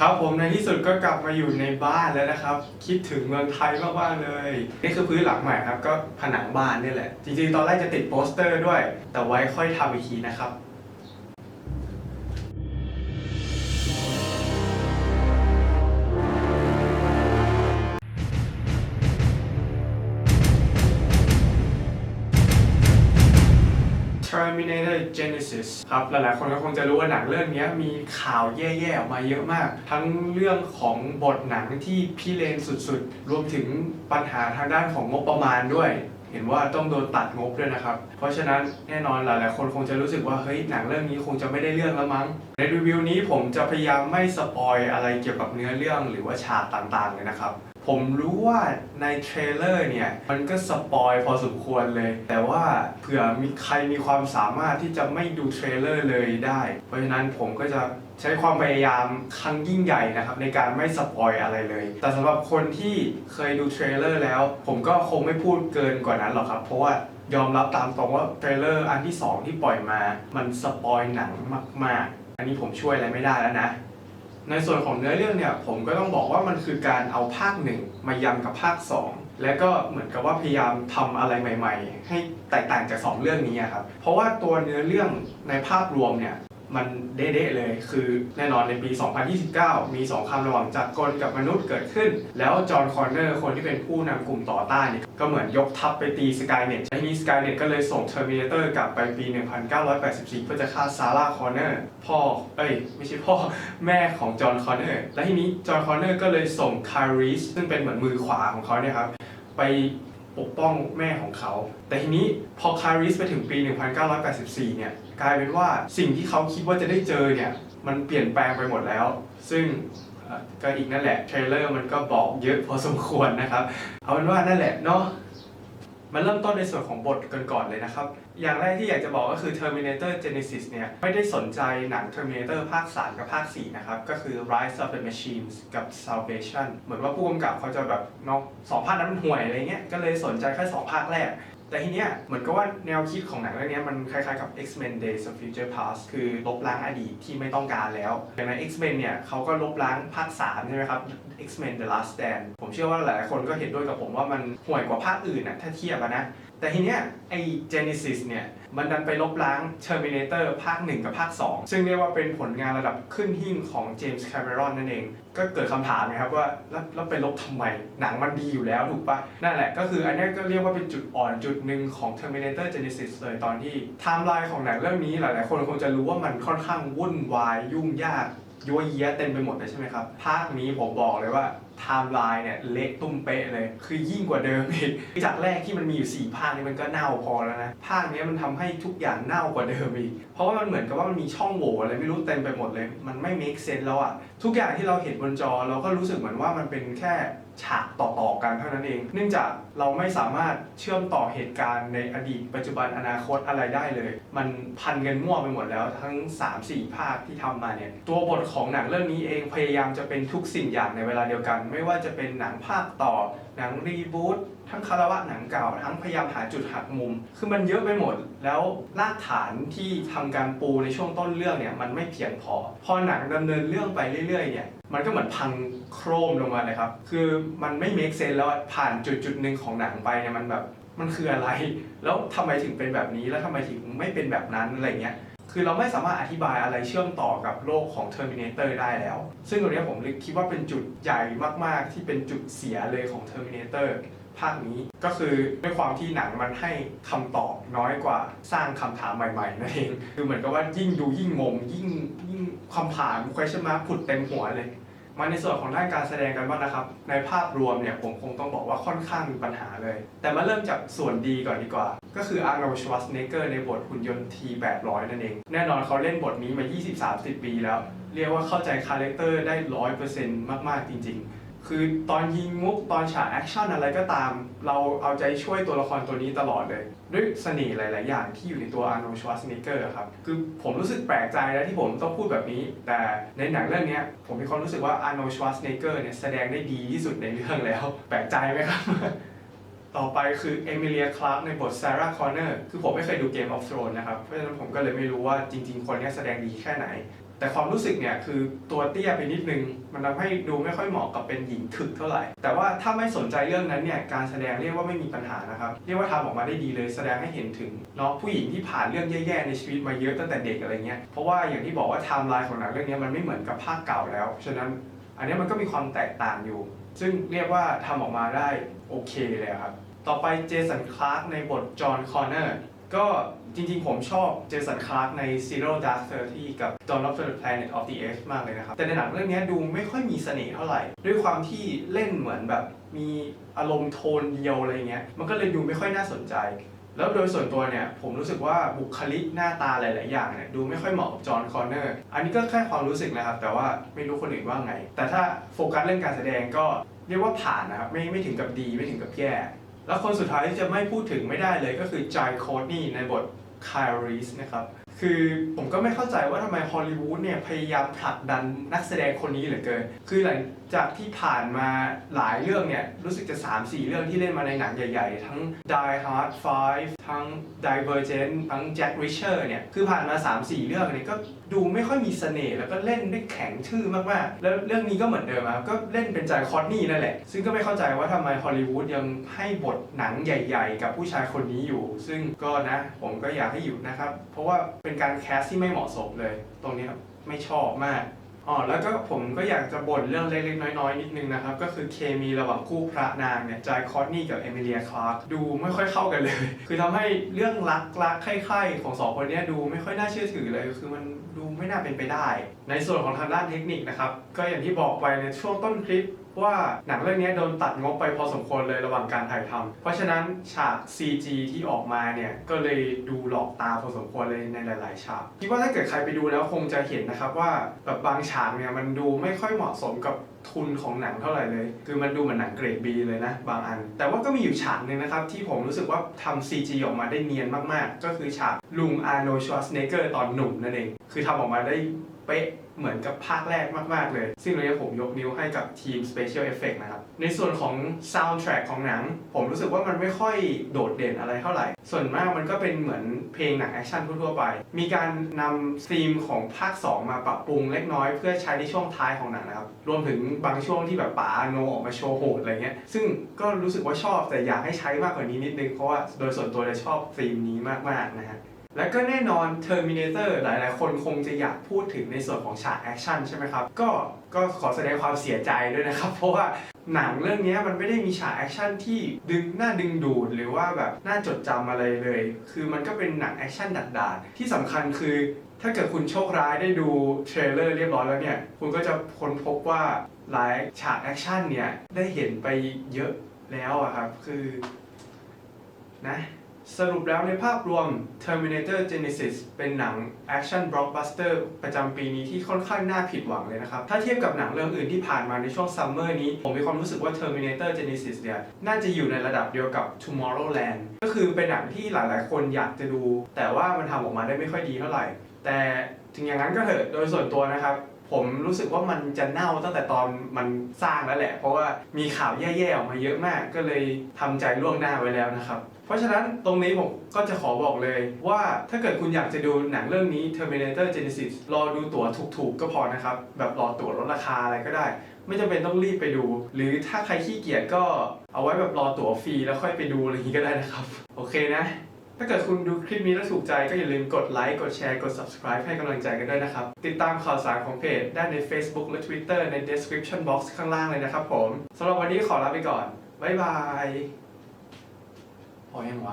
ครับผมในที่สุดก็กลับมาอยู่ในบ้านแล้วนะครับ คิดถึงเมืองไทยมากๆเลย นี่คือพื้นหลังใหม่ครับ ก็ผนังบ้านนี่แหละ จริงๆ ตอนแรกจะติดโปสเตอร์ด้วย แต่ไว้ค่อยทำอีกทีนะครับ Terminator Genesis ครับหลายๆ คนก็คงจะรู้ว่าหนังเรื่องนี้มีข่าวแย่ๆออกมาเยอะมาก ทั้งเรื่องของบทหนังที่พิเรนสุดๆ รวมถึงปัญหาทางด้านของงบประมาณด้วย เห็นว่าต้องโดนตัดงบด้วยนะครับ เพราะฉะนั้นแน่นอนหลายๆ คนคงจะรู้สึกว่าเฮ้ยหนังเรื่องนี้คงจะไม่ได้เรื่องแล้วมั้ง ในรีวิวนี้ผมจะพยายามไม่สปอยอะไรเกี่ยวกับเนื้อเรื่องหรือว่าฉากต่างๆเลยนะครับ ผมรู้ว่าในเทรลเลอร์เนี่ย มันก็สปอยพอสมควรเลย แต่ว่าเผื่อมีใครมีความสามารถที่จะไม่ดูเทรลเลอร์เลยได้ เพราะฉะนั้นผมก็จะใช้ความพยายามครั้งยิ่งใหญ่นะครับ ในการไม่สปอยอะไรเลย แต่สำหรับคนที่เคยดูเทรลเลอร์แล้ว ผมก็คงไม่พูดเกินกว่านั้นหรอกครับ เพราะว่ายอมรับตามตรงว่าเทรลเลอร์อันที่สองที่ปล่อยมา มันสปอยหนังมาก ๆ อันนี้ผมช่วยอะไรไม่ได้แล้วนะ ในส่วนของเนื้อเรื่องเนี่ยผมก็ต้องบอกว่ามันคือการเอาภาคหนึ่งมายำกับภาค 2 และก็เหมือนกับว่าพยายามทำอะไรใหม่ ๆ ให้แตกต่างจาก 2 เรื่องนี้ครับเพราะว่าตัวเนื้อเรื่องในภาพรวมเนี่ย มันเด๊ะๆเลย คือแน่นอนในปี 2029 มีสงครามระหว่างจักรกลกับมนุษย์เกิดขึ้น แล้วจอห์นคอนเนอร์คนที่เป็นผู้นำกลุ่มต่อต้านเนี่ยก็เหมือนยกทัพไปตีสกายเน็ตทีนี้สกายเน็ตก็เลยส่งเทอร์มินเตอร์กลับไปปี 1984 เพื่อจะฆ่าซาร่าคอนเนอร์พ่อ เอ้ย ไม่ใช่พ่อแม่ของจอห์นคอนเนอร์ และทีนี้จอห์นคอนเนอร์ก็เลยส่งคาริสซึ่งเป็นเหมือนมือขวาของเขาเนี่ยครับไปปกป้องแม่ของเขา แต่ทีนี้พอคาริสไปถึงปี 1984 เนี่ย กลายเป็นว่าสิ่งที่เขาคิดว่าจะได้เจอเนี่ยมันเปลี่ยนแปลงไปหมดแล้ว ซึ่งก็อีกนั่นแหละเทรลเลอร์มันก็บอกเยอะพอสมควรนะครับ เอาเป็นว่านั่นแหละเนาะมาเริ่มต้นในส่วนของบทกันก่อนเลยนะครับ อย่างแรกที่อยากจะบอกก็คือ Terminator Genesis เนี่ย ไม่ได้สนใจหนัง Terminator ภาค 3 กับภาค 4 นะครับ ก็คือ Rise of the Machines กับ Salvation เหมือนว่าผู้กำกับเขาจะแบบเน้องสองภาคนั้นมันห่วยอะไรเงี้ย ก็เลยสนใจแค่สองภาคแรก แต่ทีเนี้ยเหมือนกับว่าแนวคิดของหนังเรื่องนี้มันคล้ายๆกับ X-Men Days of Future Past คือลบล้างอดีตที่ไม่ต้องการแล้วอย่างใน X-Men เนี่ยเขาก็ลบล้างภาค3ใช่ไหมครับ X-Men The Last Stand ผมเชื่อว่าหลายคนก็เห็นด้วยกับผมว่ามันห่วยกว่าภาคอื่นนะถ้าเทียบนะแต่ทีเนี้ยไอ้ Genesis เนี่ยมันดันไปลบล้าง Terminator ภาค 1 กับภาค 2 ซึ่งเรียกว่าเป็นผลงานระดับขึ้นหิ่งของ James Cameron นั่นเอง ก็เกิดคำถามนะครับว่าแล้วแล้วไปลบทำไม หนังมันดีอยู่แล้วถูกปะนั่นแหละก็คืออันนี้ก็เรียกว่าเป็นจุดอ่อนจุดหนึ่งของ Terminator Genesis เลยตอนที่ไทม์ไลน์ของหนังเรื่องนี้หลายๆ คนคงจะรู้ว่ามันค่อนข้างวุ่นวายยุ่งยากยัวเยียเต็มไปหมดเลยใช่ไหมครับ ภาคนี้ผมบอกเลยว่า ไทม์ไลน์เนี่ยเละตุ้มเป๊ะเลย คือยิ่งกว่าเดิมอีกจากแรกที่มันมีอยู่ 4 ภาคนี่มันก็เน่าพอแล้วนะ ภาคนี้มันทำให้ทุกอย่างเน่ากว่าเดิมอีก เพราะว่ามันเหมือนกับว่ามันมีช่องโหว่อะไรไม่รู้เต็มไปหมดเลย มันไม่ make sense แล้วอะทุกอย่างที่เราเห็นบนจอเราก็รู้สึกเหมือนว่ามันเป็นแค่ ฉากต่อๆกันเท่านั้นเอง เนื่องจากเราไม่สามารถเชื่อมต่อเหตุการณ์ในอดีต ปัจจุบันอนาคตอะไรได้เลย มันพันกันมั่วไปหมดแล้วทั้ง 3-4 ภาคที่ทำมาเนี่ย ตัวบทของหนังเรื่องนี้เองพยายามจะเป็นทุกสิ่งอย่างในเวลาเดียวกัน ไม่ว่าจะเป็นหนังภาคต่อ หนังรีบูตทั้งคารวะหนังเก่า ทั้งพยายามหาจุดหักมุม คือมันเยอะไปหมด แล้วรากฐานที่ทำการปูในช่วงต้นเรื่องเนี่ยมันไม่เพียงพอ พอหนังดำเนินเรื่องไปเรื่อยๆเนี่ยมันก็เหมือนพังโครมลงมาเลยครับ คือมันไม่ make sense แล้วอะผ่านจุดจุดๆหนึ่งของหนังไปเนี่ยมันแบบมันคืออะไร แล้วทำไมถึงเป็นแบบนี้แล้วทำไมถึงไม่เป็นแบบนั้นอะไรเงี้ย คือเราไม่สามารถอธิบายอะไรเชื่อมต่อกับโลกของ Terminator ได้แล้ว ซึ่งตรงนี้ผมเลยคิดว่าเป็นจุดใหญ่มาก ๆ ที่เป็นจุดเสียเลยของ Terminator ภาคนี้ก็คือด้วยความที่หนังมันให้คำตอบน้อยกว่าสร้างคำถามใหม่ๆนั่นเอง คือเหมือนกับว่ายิ่งดูยิ่งงงยิ่งยิ่งคำถาม question mark ผุดเต็มหัวเลย มาในส่วนของด้านการแสดงกันบ้างนะครับ ในภาพรวมเนี่ยผมคงต้องบอกว่าค่อนข้างมีปัญหาเลย แต่มาเริ่มจากส่วนดีก่อนดีกว่า ก็คืออาร์โน l d ชวัสเนเกอร์ในบทหุ่นยนต์ T800 นั่นเอง แน่นอนเขาเล่นบทนี้มา 20-30 ปีแล้ว เรียกว่าเข้าใจคาแรคเตอร์ได้ 100%มาก ๆ จริง ๆ คือตอนยิงมุกตอนฉากแอคชั่นอะไรก็ตาม เราเอาใจช่วยตัวละครตัวนี้ตลอดเลย ด้วยเสน่ห์หลาย ๆ อย่างที่อยู่ในตัวอาร์โน l d ชวัสเนเกอร์ครับ คือผมรู้สึกแปลกใจนะที่ผมต้องพูดแบบนี้ แต่ในหนังเรื่องนี้ผมมีความรู้สึกว่าอาร์โน l d ชวัสเนเกอร์เนี่ยแสดงได้ดีที่สุดในเรื่องแล้ว แปลกใจไหมครับ ต่อไปคือเอมิเลียคลาร์กในบทซาร่าคอนเนอร์คือผมไม่เคยดู Game of Thrones นะครับเพราะฉะนั้นผมก็เลยไม่รู้ว่าจริง ๆ คนนี้แสดงดีแค่ไหน แต่ความรู้สึกเนี่ยคือตัวเตี้ยไปนิดนึง มันทำให้ดูไม่ค่อยเหมาะกับเป็นหญิงถึกเท่าไหร่ แต่ว่าถ้าไม่สนใจเรื่องนั้นเนี่ยการแสดงเรียกว่าไม่มีปัญหานะครับ เรียกว่าทำออกมาได้ดีเลยแสดงให้เห็นถึงเนาะผู้หญิงที่ผ่านเรื่องแย่ๆในชีวิตมาเยอะตั้งแต่เด็กอะไรเงี้ยเพราะว่าอย่างที่บอกว่าไทม์ไลน์ของหนังเรื่องนี้มันไม่เหมือนกับภาคเก่าแล้วฉะนั้นอันนี้มันก็มีความแตกต่างอยู่ ซึ่งเรียกว่าทำออกมาได้โอเคเลยครับต่อไปเจสันคลาร์กในบทจอห์นคอนเนอร์ก็ จริงๆ ผมชอบเจสันคลาร์กใน Zero Dark Thirty กับ Dawn of the Planet of the Apes มากเลยนะครับ แต่ในหนังเรื่องนี้ดูไม่ค่อยมีเสน่ห์เท่าไหร่ ด้วยความที่เล่นเหมือนแบบมีอารมณ์โทนเดียวอะไรเงี้ย มันก็เลยดูไม่ค่อยน่าสนใจ แล้วโดยส่วนตัวเนี่ย ผมรู้สึกว่าบุคลิกหน้าตาหลาย ๆ อย่างเนี่ยดูไม่ค่อยเหมาะกับจอห์นคอนเนอร์ อันนี้ก็แค่ความรู้สึกนะครับ แต่ว่าไม่รู้คนอื่นว่าไง แต่ถ้าโฟกัสเรื่องการแสดงก็เรียกว่าผ่านนะครับ ไม่ไม่ถึงกับดีไม่ถึงกับแย่ แล้วคนสุดท้ายที่จะไม่พูดถึงไม่ได้เลยก็คือจายโคดนี่ในบท คายรีสนะครับคือผมก็ไม่เข้าใจว่าทำไมฮอลลีวูดเนี่ยพยายามผลักดันนักแสดงคนนี้เหลือเกิน คือหลังจากที่ผ่านมาหลายเรื่องเนี่ยรู้สึกจะ 3-4 เรื่องที่เล่นมาในหนังใหญ่ๆ ทั้ง Die Hard 5 ทั้ง Divergent ทั้ง Jack Reacher เนี่ยคือผ่านมา 3-4 เรื่องเนี่ยก็ ดูไม่ค่อยมีเสน่ห์แล้วก็เล่นได้แข็งชื่อมากๆ แล้วเรื่องนี้ก็เหมือนเดิมครับก็เล่นเป็นจายคอนนี่นั่นแหละ ซึ่งก็ไม่เข้าใจว่าทำไมฮอลลีวูดยังให้บทหนังใหญ่ ๆ กับผู้ชายคนนี้อยู่ ซึ่งก็นะผมก็อยากให้อยู่นะครับ เพราะว่าเป็นการแคสที่ไม่เหมาะสมเลย ตรงนี้ไม่ชอบมาก อ๋อแล้วก็ผมก็อยากจะบ่นเรื่องเล็กๆ น้อยๆ นิดนึงนะครับ ก็คือเคมีระหว่างคู่พระนางเนี่ยจายคอตนี่กับเอมิเลียคลาร์กดูไม่ค่อยเข้ากันเลย คือทำให้เรื่องรักรักใคร่ๆของสองคนเนี้ยดูไม่ค่อยน่าเชื่อถือเลย คือมันดูไม่น่าเป็นไปได้ ในส่วนของทางด้านเทคนิคนะครับ ก็อย่างที่บอกไปในช่วงต้นคลิป ว่าหนังเรื่องนี้โดนตัดงบไปพอสมควรเลยระหว่างการถ่ายทำเพราะฉะนั้นฉาก CG ที่ออกมาเนี่ย ก็เลยดูหลอกตาพอสมควรเลยในหลาย ๆ ฉาก คิดว่าถ้าเกิดใครไปดูแล้วคงจะเห็นนะครับว่าแบบบางฉากเนี่ยมันดูไม่ค่อยเหมาะสมกับทุนของหนังเท่าไหร่เลย คือมันดูเหมือนหนังเกรด B เลยนะ บางอัน แต่ว่าก็มีอยู่ฉากหนึ่งนะครับ ที่ผมรู้สึกว่าทำ CG ออกมาได้เนียนมาก ๆ ก็คือฉากลุงอาร์โนชวาสเนเกอร์ตอนหนุ่มนั่นเอง คือทำออกมาได้ เป๊ะเหมือนกับภาคแรกมากๆเลย ซึ่งเรื่องนี้ผมยกนิ้วให้กับทีม Special Effect นะครับ ในส่วนของ Soundtrack ของหนัง ผมรู้สึกว่ามันไม่ค่อยโดดเด่นอะไรเท่าไหร่ ส่วนมากมันก็เป็นเหมือนเพลงหนังแอคชั่นทั่วๆไป มีการนำธีมของภาค 2 มาปรับปรุงเล็กน้อยเพื่อใช้ในช่วงท้ายของหนังนะครับ รวมถึงบางช่วงที่แบบป๋าโนออกมาโชว์โหดอะไรเงี้ย ซึ่งก็รู้สึกว่าชอบแต่อยากให้ใช้มากกว่านี้นิดนึงเพราะว่าโดยส่วนตัวเลยชอบธีมนี้มากๆนะฮะ และก็แน่นอน Terminator หลาย ๆ คนคงจะอยากพูดถึงในส่วนของฉากแอคชั่นใช่ไหมครับ ก็ก็ขอแสดงความเสียใจด้วยนะครับ เพราะว่าหนังเรื่องนี้มันไม่ได้มีฉากแอคชั่นที่ดึงหน้าดึงดูดหรือว่าแบบน่าจดจำอะไรเลย คือมันก็เป็นหนังแอคชั่นดัดๆที่สำคัญคือถ้าเกิดคุณโชคร้ายได้ดูเทรลเลอร์เรียบร้อยแล้วเนี่ย คุณก็จะค้นพบว่าหลายฉากแอคชั่นเนี่ยได้เห็นไปเยอะแล้วอะครับ คือนะ สรุปแล้วในภาพรวม Terminator Genesis เป็นหนังแอคชั่นบล็อกบัสเตอร์ประจำปีนี้ที่ค่อนข้างน่าผิดหวังเลยนะครับ ถ้าเทียบกับหนังเรื่องอื่นที่ผ่านมาในช่วงซัมเมอร์นี้ ผมมีความรู้สึกว่า Terminator Genesis เนี่ย น่าจะอยู่ในระดับเดียวกับ Tomorrowland ก็คือเป็นหนังที่หลายๆ คนอยากจะดู แต่ว่ามันทำออกมาได้ไม่ค่อยดีเท่าไหร่ แต่ถึงอย่างนั้นก็เถอะโดยส่วนตัวนะครับ ผมรู้สึกว่ามันจะเน่าตั้งแต่ตอนมันสร้างแล้วแหละ เพราะว่ามีข่าวแย่ๆออกมาเยอะมาก ก็เลยทำใจล่วงหน้าไว้แล้วนะครับ เพราะฉะนั้นตรงนี้ผมก็จะขอบอกเลยว่าถ้าเกิดคุณอยากจะดูหนังเรื่องนี้ Terminator Genesis รอดูตั๋วถูกๆก็พอนะครับ แบบรอตั๋วลดราคาอะไรก็ได้ ไม่จำเป็นต้องรีบไปดู หรือถ้าใครขี้เกียจก็เอาไว้แบบรอตั๋วฟรีแล้วค่อยไปดูอะไรอย่างนี้ก็ได้นะครับ โอเคนะ ถ้าเกิดคุณดูคลิปนี้แล้วถูกใจก็อย่าลืมกดไลค์ กดแชร์ กด subscribe ให้กำลังใจกันด้วยนะครับ ติดตามข่าวสารของเพจได้ใน Facebook และ Twitter ใน description box ข้างล่างเลยนะครับผม สำหรับวันนี้ขอลาไปก่อน บ๊ายบายพอยังวะ